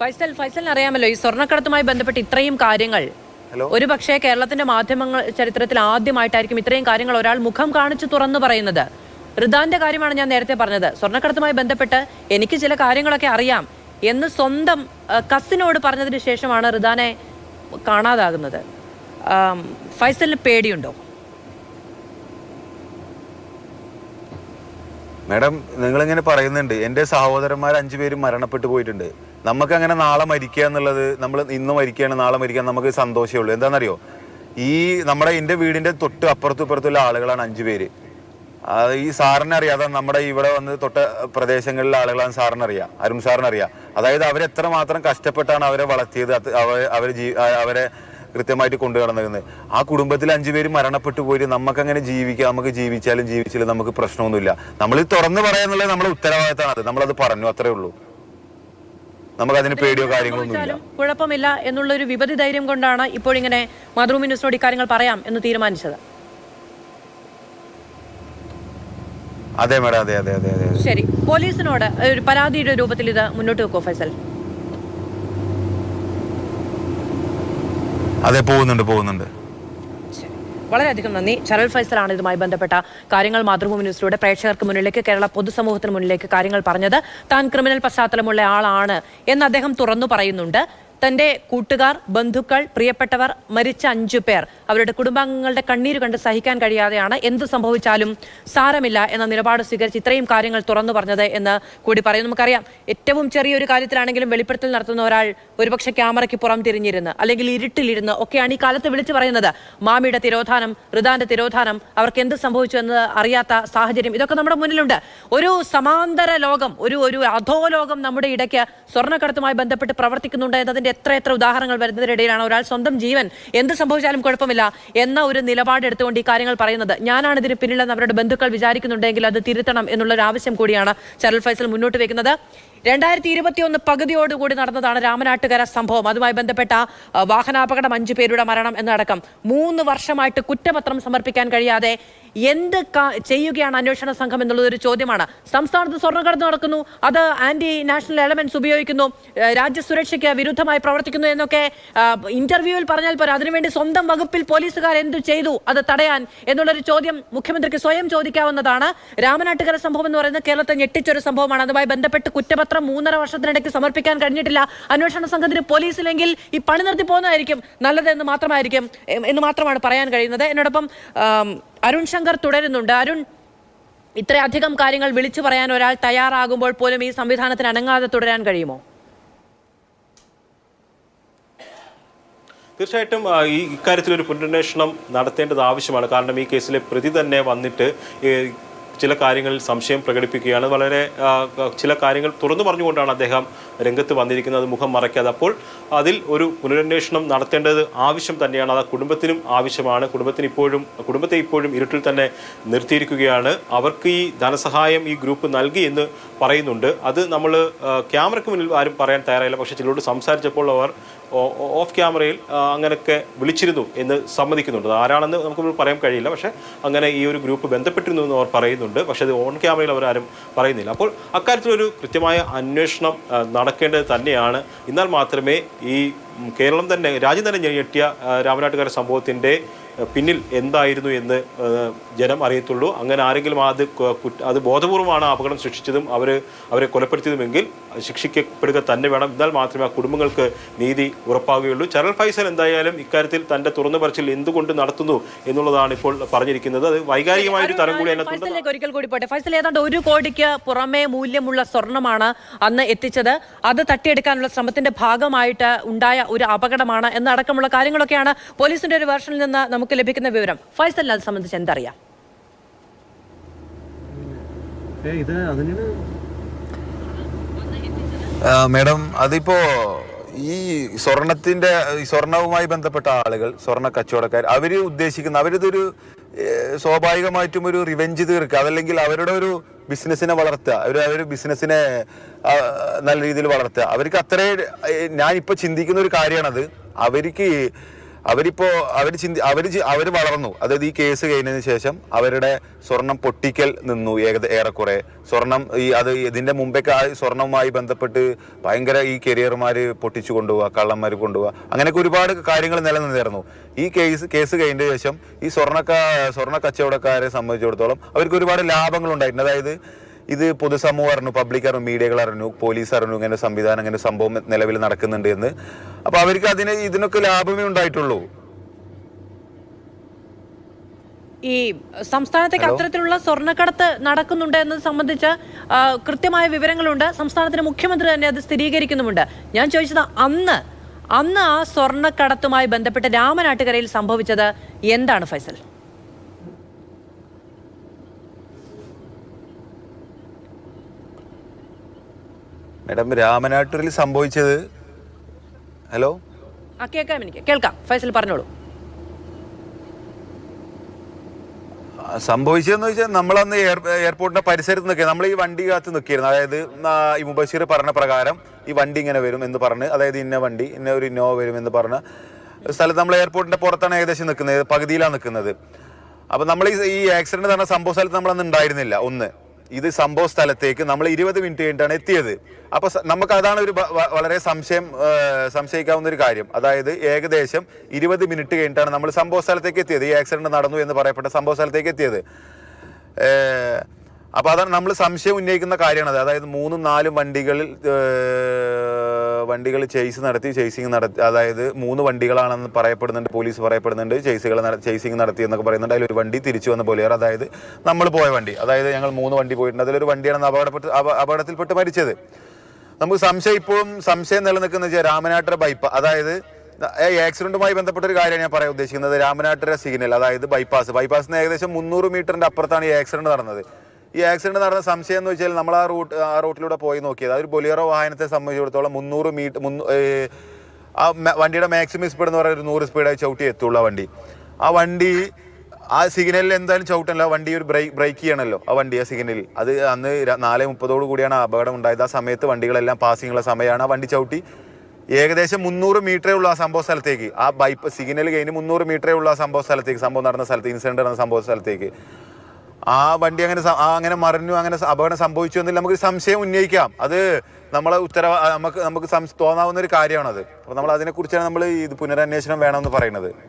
ഫൈസൽ ഫൈസലിന് അറിയാമല്ലോ ഈ സ്വർണക്കടത്തുമായി ബന്ധപ്പെട്ട് ഇത്രയും കാര്യങ്ങൾ. ഒരു പക്ഷേ കേരളത്തിന്റെ മാധ്യമങ്ങൾ ചരിത്രത്തിൽ ആദ്യമായിട്ടായിരിക്കും ഇത്രയും കാര്യങ്ങൾ ഒരാൾ മുഖം കാണിച്ചു തുറന്നു പറയുന്നത്. റിദാന്റെ കാര്യമാണ് ഞാൻ നേരത്തെ പറഞ്ഞത്. സ്വർണക്കടത്തുമായി ബന്ധപ്പെട്ട് എനിക്ക് ചില കാര്യങ്ങളൊക്കെ അറിയാം എന്ന് സ്വന്തം കസിനോട് പറഞ്ഞതിന് ശേഷമാണ് റിദാനെ കാണാതാകുന്നത്. ഫൈസലിന് പേടിയുണ്ടോ? മാഡം നിങ്ങളിങ്ങനെ പറയുന്നുണ്ട്. എന്റെ സഹോദരന്മാർ അഞ്ചു പേരും മരണപ്പെട്ടു പോയിട്ടുണ്ട്. നമുക്ക് അങ്ങനെ നാളെ മരിക്കുക എന്നുള്ളത് നമ്മൾ ഇന്ന് മരിക്കുകയാണ് നാളെ മരിക്കാൻ നമുക്ക് സന്തോഷമേ ഉള്ളൂ എന്താണെന്നറിയോ? ഈ നമ്മുടെ എന്റെ വീടിന്റെ തൊട്ട് അപ്പുറത്തും ഇപ്പുറത്തുള്ള ആളുകളാണ് അഞ്ചു പേര്. ഈ സാറിനെ അറിയാം. അതാ നമ്മുടെ ഇവിടെ വന്ന് തൊട്ട പ്രദേശങ്ങളിലെ ആളുകളാണ് സാറിന് അറിയാം അരുൺ സാറിന് അറിയാം. അതായത് അവരെത്ര മാത്രം കഷ്ടപ്പെട്ടാണ് അവരെ വളർത്തിയത് അവരെ ജീ അവരെ കൃത്യമായിട്ട് കൊണ്ടു നടന്നിരുന്നത്. ആ കുടുംബത്തിൽ അഞ്ചു പേര് മരണപ്പെട്ടു പോയി നമുക്ക് അങ്ങനെ ജീവിക്കാം നമുക്ക് ജീവിച്ചാലും ജീവിച്ചാലും നമുക്ക് പ്രശ്നമൊന്നുമില്ല. നമ്മൾ തുറന്നു പറയാന്നുള്ളത് നമ്മുടെ ഉത്തരവാദിത്തമാണ്. അത് നമ്മളത് പറഞ്ഞു അത്രേ ഉള്ളൂ. നമുക്ക് അതിന് പേടിയോ കാര്യങ്ങളൊന്നുമില്ല. കുഴപ്പമില്ല എന്നുള്ള ഒരു വിപതി ധൈര്യം കൊണ്ടാണ് ഇപ്പോഴിങ്ങനെ മാതൃഭൂമി ന്യൂസിനോട് ഇക്കാര്യങ്ങൾ പറയാം എന്ന് തീരുമാനിച്ചത്. അതെ മേഡം അതെ അതെ അതെ അതെ. ശരി. പോലീസിനോട് ഒരു പരാതിയുടെ രൂപത്തിൽ ഇത് മുന്നോട്ട് വെക്കോ ഫൈസൽ. അതെ പോകുന്നുണ്ട് പോകുന്നുണ്ട്. വളരെയധികം നന്ദി. ചരൽ ഫൈസലാണ് ഇതുമായി ബന്ധപ്പെട്ട കാര്യങ്ങൾ മാതൃഭൂമി ന്യൂസിലൂടെ പ്രേക്ഷകർക്ക് മുന്നിലേക്ക് കേരള പൊതുസമൂഹത്തിന് മുന്നിലേക്ക് കാര്യങ്ങൾ പറഞ്ഞത്. താൻ ക്രിമിനൽ പശ്ചാത്തലമുള്ള ആളാണ് എന്ന് അദ്ദേഹം തുറന്നു പറയുന്നുണ്ട്. തന്റെ കൂട്ടുകാർ ബന്ധുക്കൾ പ്രിയപ്പെട്ടവർ മരിച്ച അഞ്ചു പേർ. അവരുടെ കുടുംബാംഗങ്ങളുടെ കണ്ണീര് കണ്ട് സഹിക്കാൻ കഴിയാതെയാണ് എന്ത് സംഭവിച്ചാലും സാരമില്ല എന്ന നിലപാട് സ്വീകരിച്ച് ഇത്രയും കാര്യങ്ങൾ തുറന്നു പറഞ്ഞത് എന്ന് കൂടി പറയും നമുക്കറിയാം ഏറ്റവും ചെറിയൊരു കാര്യത്തിലാണെങ്കിലും വെളിപ്പെടുത്തൽ നടത്തുന്ന ഒരാൾ ഒരുപക്ഷെ ക്യാമറയ്ക്ക് പുറം തിരിഞ്ഞിരുന്ന് അല്ലെങ്കിൽ ഇരുട്ടിലിരുന്ന് ഒക്കെയാണ് ഈ കാലത്ത് വിളിച്ചു പറയുന്നത്. മാമിയുടെ തിരോധാനം ഋതാന്റെ തിരോധാനം അവർക്ക് എന്ത് സംഭവിച്ചു എന്ന് അറിയാത്ത സാഹചര്യം ഇതൊക്കെ നമ്മുടെ മുന്നിലുണ്ട്. ഒരു സമാന്തര ലോകം ഒരു ഒരു അധോലോകം നമ്മുടെ ഇടയ്ക്ക് സ്വർണക്കടത്തുമായി ബന്ധപ്പെട്ട് പ്രവർത്തിക്കുന്നുണ്ട് എന്നതിന്റെ എത്ര എത്ര ഉദാഹരണങ്ങൾ വരുന്നതിനിടയിലാണ് ഒരാൾ സ്വന്തം ജീവൻ എന്ത് സംഭവിച്ചാലും കുഴപ്പമില്ല എന്ന ഒരു നിലപാട് എടുത്തുകൊണ്ട് ഈ കാര്യങ്ങൾ പറയുന്നത്. ഞാനാണ് ഇതിന് പിന്നിലെന്ന് അവരുടെ ബന്ധുക്കൾ വിചാരിക്കുന്നുണ്ടെങ്കിൽ അത് തിരുത്തണം എന്നുള്ള ഒരു ആവശ്യം കൂടിയാണ് ചരൽ ഫൈസൽ മുന്നോട്ട് വെക്കുന്നത്. രണ്ടായിരത്തി ഇരുപത്തിയൊന്ന് പകുതിയോടുകൂടി നടന്നതാണ് രാമനാട്ടുകര സംഭവം. അതുമായി ബന്ധപ്പെട്ട വാഹനാപകടം അഞ്ചു പേരുടെ മരണം എന്നടക്കം മൂന്ന് വർഷമായിട്ട് കുറ്റപത്രം സമർപ്പിക്കാൻ കഴിയാതെ എന്ത് ചെയ്യുകയാണ് അന്വേഷണ സംഘം എന്നുള്ളത് ഒരു ചോദ്യമാണ്. സംസ്ഥാനത്ത് സ്വർണക്കടത്ത് നടക്കുന്നു. അത് ആന്റി നാഷണൽ എലമെന്റ്സ് ഉപയോഗിക്കുന്നു രാജ്യസുരക്ഷയ്ക്ക് വിരുദ്ധമായി പ്രവർത്തിക്കുന്നു എന്നൊക്കെ ഇന്റർവ്യൂവിൽ പറഞ്ഞാൽ പോരാ. അതിനുവേണ്ടി സ്വന്തം വകുപ്പിൽ പോലീസുകാർ എന്തു ചെയ്തു? അത് തടയാൻ എന്നുള്ളൊരു ചോദ്യം മുഖ്യമന്ത്രിക്ക് സ്വയം ചോദിക്കാവുന്നതാണ്. രാമനാട്ടുകര സംഭവം എന്ന് പറയുന്നത് കേരളത്തെ ഞെട്ടിച്ചൊരു സംഭവമാണ്. അതുമായി ബന്ധപ്പെട്ട് കുറ്റപത്രം മൂന്നര വർഷത്തിനിടയ്ക്ക് സമർപ്പിക്കാൻ കഴിഞ്ഞിട്ടില്ല. അന്വേഷണ സംഘത്തിന് പോലീസിലെങ്കിൽ ഈ പണി നിർത്തി പോകുന്നതായിരിക്കും നല്ലതെന്ന് മാത്രമായിരിക്കും എന്ന് മാത്രമാണ് പറയാൻ കഴിയുന്നത്. എന്നോടൊപ്പം അരുൺ ശങ്കർ തുടരുന്നുണ്ട്. അരുൺ ഇത്രയധികം കാര്യങ്ങൾ വിളിച്ചു പറയാൻ ഒരാൾ തയ്യാറാകുമ്പോൾ പോലും ഈ സംവിധാനത്തിന് അനങ്ങാതെ തുടരാൻ കഴിയുമോ? തീർച്ചയായിട്ടും ഈ ഇക്കാര്യത്തിൽ ഒരു പുനരന്വേഷണം നടത്തേണ്ടത് ആവശ്യമാണ്. കാരണം ഈ കേസിലെ പ്രതി തന്നെ വന്നിട്ട് ചില കാര്യങ്ങളിൽ സംശയം പ്രകടിപ്പിക്കുകയാണ്. വളരെ ചില കാര്യങ്ങൾ തുറന്നു പറഞ്ഞുകൊണ്ടാണ് അദ്ദേഹം രംഗത്ത് വന്നിരിക്കുന്നത്. മുഖം മറയ്ക്കാതെ. അപ്പോൾ അതിൽ ഒരു പുനരന്വേഷണം നടത്തേണ്ടത് ആവശ്യം തന്നെയാണ്. അത് കുടുംബത്തിനും ആവശ്യമാണ്. കുടുംബത്തിന് ഇപ്പോഴും കുടുംബത്തെ ഇപ്പോഴും ഇരുട്ടിൽ തന്നെ നിർത്തിയിരിക്കുകയാണ്. അവർക്ക് ഈ ധനസഹായം ഈ ഗ്രൂപ്പ് നൽകി എന്ന് പറയുന്നുണ്ട്. അത് നമ്മൾ ക്യാമറയ്ക്ക് മുന്നിൽ ആരും പറയാൻ തയ്യാറായില്ല. പക്ഷേ ചിലരോട് സംസാരിച്ചപ്പോൾ അവർ ഓഫ് ക്യാമറയിൽ അങ്ങനെയൊക്കെ വിളിച്ചിരുന്നു എന്ന് സമ്മതിക്കുന്നുണ്ട്. ആരാണെന്ന് നമുക്ക് പറയാൻ കഴിയില്ല. പക്ഷേ അങ്ങനെ ഈ ഒരു ഗ്രൂപ്പ് ബന്ധപ്പെട്ടിരുന്നു എന്ന് അവർ പറയുന്നുണ്ട്. പക്ഷേ അത് ഓൺ ക്യാമറയിൽ അവരാരും പറയുന്നില്ല. അപ്പോൾ അക്കാര്യത്തിലൊരു കൃത്യമായ അന്വേഷണം നടക്കേണ്ടത് തന്നെയാണ്. എന്നാൽ മാത്രമേ ഈ കേരളം തന്നെ രാജ്യം തന്നെ ഞെട്ടിയ രാമനാട്ടുകാര സംഭവത്തിന്റെ പിന്നിൽ എന്തായിരുന്നു എന്ന് ജനം അറിയത്തുള്ളൂ. അങ്ങനെ ആരെങ്കിലും അത് അത് ബോധപൂർവമാണ് ആ അപകടം സൃഷ്ടിച്ചതും അവർ അവരെ കൊലപ്പെടുത്തിയതുമെങ്കിൽ ശിക്ഷിക്കപ്പെടുക തന്നെ വേണം. എന്നാൽ മാത്രമേ ആ കുടുംബങ്ങൾക്ക് നീതി ഉറപ്പാകുകയുള്ളൂ. ചരൽ ഫൈസൽ എന്തായാലും ഇക്കാര്യത്തിൽ തന്റെ തുറന്നു പറച്ചിൽ എന്തുകൊണ്ട് നടത്തുന്നു എന്നുള്ളതാണ് ഇപ്പോൾ പറഞ്ഞിരിക്കുന്നത്. അത് വൈകാരികമായ ഒരു തരം കൂടി അതിനകത്തുണ്ട് ഒരിക്കൽ കൂടി പോട്ടെ. ഫൈസൽ ഏതാണ്ട് ഒരു കോടിക്ക് പുറമേ മൂല്യമുള്ള സ്വർണമാണ് അന്ന് എത്തിച്ചത്. അത് തട്ടിയെടുക്കാനുള്ള ശ്രമത്തിന്റെ ഭാഗമായിട്ട് ഉണ്ടായ ഒരു അപകടമാണ്. എന്നടക്കമുള്ള കാര്യങ്ങളൊക്കെയാണ് പോലീസിന്റെ ഒരു വേർഷനിൽ നിന്ന് നമുക്ക് ലഭിക്കുന്ന വിവരം ഫൈസൽ അത് സംബന്ധിച്ച് എന്തറിയാം? മേഡം ഇത് അതിപ്പോ ഈ സ്വർണത്തിന്റെ ഈ സ്വർണവുമായി ബന്ധപ്പെട്ട ആളുകൾ സ്വർണ കച്ചവടക്കാർ അവർ ഉദ്ദേശിക്കുന്ന അവരിതൊരു സ്വാഭാവികമായിട്ടും ഒരു റിവെഞ്ച് തീർക്കുക. അതല്ലെങ്കിൽ അവരുടെ ഒരു ബിസിനസ്സിനെ വളർത്തുക. അവർ അവർ ബിസിനസ്സിനെ നല്ല രീതിയിൽ വളർത്തുക. അവർക്ക് അത്രേ ഞാനിപ്പോൾ ഞാനിപ്പോ ചിന്തിക്കുന്ന ഒരു കാര്യമാണത് അവർക്ക് അവരിപ്പോ അവർ ചിന്തി അവർ അവർ വളർന്നു. അതായത് ഈ കേസ് കഴിഞ്ഞതിന് ശേഷം അവരുടെ സ്വർണം പൊട്ടിക്കൽ നിന്നു ഏകദ ഏറെക്കുറെ. സ്വർണം ഈ അത് ഇതിന്റെ മുമ്പേക്ക് ആ സ്വർണവുമായി ബന്ധപ്പെട്ട് ഭയങ്കര ഈ കരിയർമാര് പൊട്ടിച്ചു കൊണ്ടുപോവുക കള്ളന്മാർ കൊണ്ടുപോവുക അങ്ങനെയൊക്കെ ഒരുപാട് കാര്യങ്ങൾ നിലനിന്നിരുന്നു. ഈ കേസ് കേസ് കഴിഞ്ഞതിന് ശേഷം ഈ സ്വർണക്കാ സ്വർണ കച്ചവടക്കാരെ സംബന്ധിച്ചിടത്തോളം അവർക്ക് ഒരുപാട് ലാഭങ്ങൾ ഉണ്ടായിട്ടുണ്ട് അതായത് ഇത് പൊതുസമൂഹം അറിഞ്ഞു പബ്ലിക് അറിഞ്ഞു മീഡിയകൾ അറിഞ്ഞു പോലീസ് അറിഞ്ഞു ഇങ്ങനെ സംവിധാനം ഇങ്ങനെ സംഭവം നിലവിൽ നടക്കുന്നുണ്ട് എന്ന്. അപ്പൊ അവർക്ക് അതിന് ഇതിനൊക്കെ ലാഭമേ ഉണ്ടായിട്ടുള്ളൂ. ഈ സംസ്ഥാനത്തേക്ക് അത്തരത്തിലുള്ള സ്വർണക്കടത്ത് നടക്കുന്നുണ്ട് എന്നത് സംബന്ധിച്ച് കൃത്യമായ വിവരങ്ങളുണ്ട്. സംസ്ഥാനത്തിന്റെ മുഖ്യമന്ത്രി തന്നെ അത് സ്ഥിരീകരിക്കുന്നുമുണ്ട്. ഞാൻ ചോദിച്ചത് അന്ന് അന്ന് ആ സ്വർണക്കടത്തുമായി ബന്ധപ്പെട്ട് രാമനാട്ടുകരയിൽ സംഭവിച്ചത് എന്താണ് ഫൈസൽ? മാഡം രാമനാട്ടൂരിൽ സംഭവിച്ചത്? ഹലോ? ആ കേൾക്കാം എനിക്ക്. കേൾക്കാം. ഫൈസൽ പറഞ്ഞോളൂ. സംഭവിച്ചതെന്ന് വെച്ചാൽ നമ്മളന്ന് എയർ എയർപോർട്ടിന്റെ പരിസരത്ത് നിൽക്കുക. നമ്മൾ ഈ വണ്ടി കാത്ത് നിൽക്കിയിരുന്നു അതായത് ഈ മുബഷീർ പറഞ്ഞ പ്രകാരം ഈ വണ്ടി ഇങ്ങനെ വരും എന്ന് പറഞ്ഞ് അതായത് ഇന്ന വണ്ടി ഇന്ന ഒരു ഇന്നോവ വരും എന്ന് പറഞ്ഞ സ്ഥലത്ത് നമ്മൾ എയർപോർട്ടിന്റെ പുറത്താണ് ഏകദേശം നിൽക്കുന്നത് പകുതിയിലാണ് നിൽക്കുന്നത്. അപ്പൊ നമ്മൾ ഈ ഈ ആക്സിഡന്റ് തന്നെ സംഭവ സ്ഥലത്ത് നമ്മളന്ന് ഉണ്ടായിരുന്നില്ല ഒന്ന്. ഇത് സംഭവ സ്ഥലത്തേക്ക് നമ്മൾ ഇരുപത് മിനിറ്റ് കഴിഞ്ഞിട്ടാണ് എത്തിയത്. അപ്പൊ നമുക്ക് അതാണ് ഒരു വളരെ സംശയം സംശയിക്കാവുന്ന ഒരു കാര്യം. അതായത് ഏകദേശം ഇരുപത് മിനിറ്റ് കഴിഞ്ഞിട്ടാണ് നമ്മൾ സംഭവ സ്ഥലത്തേക്ക് എത്തിയത്. ഈ ആക്സിഡന്റ് നടന്നു എന്ന് പറയപ്പെട്ട സംഭവ സ്ഥലത്തേക്ക് എത്തിയത്. അപ്പോൾ അപ്പൊ അതാണ് നമ്മൾ സംശയം ഉന്നയിക്കുന്ന കാര്യമാണത്. അതായത് മൂന്നും നാലും വണ്ടികളിൽ വണ്ടികൾ ചേസ് നടത്തി ചേസിങ് നടത്തി അതായത് മൂന്ന് വണ്ടികളാണെന്ന് പറയപ്പെടുന്നുണ്ട് പോലീസ് പറയപ്പെടുന്നുണ്ട് ചേസുകൾ ചേസിങ് നടത്തി എന്നൊക്കെ പറയുന്നുണ്ട്. അതിലൊരു വണ്ടി തിരിച്ചു വന്ന പോലെയാണ്. അതായത് നമ്മൾ പോയ വണ്ടി. അതായത് ഞങ്ങൾ മൂന്ന് വണ്ടി പോയിട്ടുണ്ട്. അതിലൊരു വണ്ടിയാണ് അപകടപ്പെട്ട് അപ- അപകടത്തിൽപ്പെട്ട് മരിച്ചത്. നമുക്ക് സംശയം ഇപ്പോഴും സംശയം നിലനിൽക്കുന്ന വെച്ചാൽ രാമനാട്ടര ബൈപ്പ അതായത് ആക്സിഡന്റുമായി ബന്ധപ്പെട്ട ഒരു കാര്യമാണ് ഞാൻ പറയാൻ ഉദ്ദേശിക്കുന്നത്. രാമനാട്ടര സിഗ്നൽ അതായത് ബൈപ്പാസ് ബൈപ്പാസിന് ഏകദേശം മുന്നൂറ് മീറ്ററിന്റെ അപ്പുറത്താണ് ഈ ആക്സിഡന്റ് നടന്നത്. ഈ ആക്സിഡന്റ് നടന്ന സംശയം എന്ന് വെച്ചാൽ നമ്മൾ ആ റൂട്ട് ആ റൂട്ടിലൂടെ പോയി നോക്കിയത്. അതൊരു ബൊലിയറോ വാഹനത്തെ സംബന്ധിച്ചിടത്തോളം മുന്നൂറ് മീറ്റർ ആ വണ്ടിയുടെ മാക്സിമം സ്പീഡ് എന്ന് പറയുന്നത് ഒരു നൂറ് സ്പീഡായി ചവിട്ടി എത്തുള്ള വണ്ടി. ആ വണ്ടി ആ സിഗ്നലിൽ എന്തായാലും ചവിട്ടല്ലോ ആ വണ്ടി ഒരു ബ്രേക്ക് ബ്രേക്ക് ചെയ്യണമല്ലോ ആ വണ്ടി ആ സിഗ്നലിൽ അത് അന്ന് നാല് മുപ്പതോട് കൂടിയാണ് ആ അപകടം ഉണ്ടായത്. ആ സമയത്ത് വണ്ടികളെല്ലാം പാസിംഗ് ഉള്ള സമയമാണ് ആ വണ്ടി ചവിട്ടി. ഏകദേശം മുന്നൂറ് മീറ്ററേ ഉള്ളൂ ആ സംഭവ സ്ഥലത്തേക്ക്. ആ ബൈപ്പ് സിഗ്നൽ കഴിഞ്ഞ് മുന്നൂറ് മീറ്ററേ ഉള്ളൂ ആ സംഭവ സ്ഥലത്തേക്ക് സംഭവം നടന്ന സ്ഥലത്ത് ഇൻസിഡന്റ് നടന്ന സംഭവ സ്ഥലത്തേക്ക്. ആ വണ്ടി അങ്ങനെ അങ്ങനെ മറിഞ്ഞു അങ്ങനെ അപകടം സംഭവിച്ചു എന്നില്ല നമുക്ക് സംശയം ഉന്നയിക്കാം. അത് നമ്മളെ ഉത്തരവ നമുക്ക് നമുക്ക് തോന്നാവുന്ന ഒരു കാര്യമാണത്. അപ്പോൾ നമ്മൾ അതിനെക്കുറിച്ചാണ് നമ്മൾ ഇത് പുനരന്വേഷണം വേണമെന്ന് പറയുന്നത്.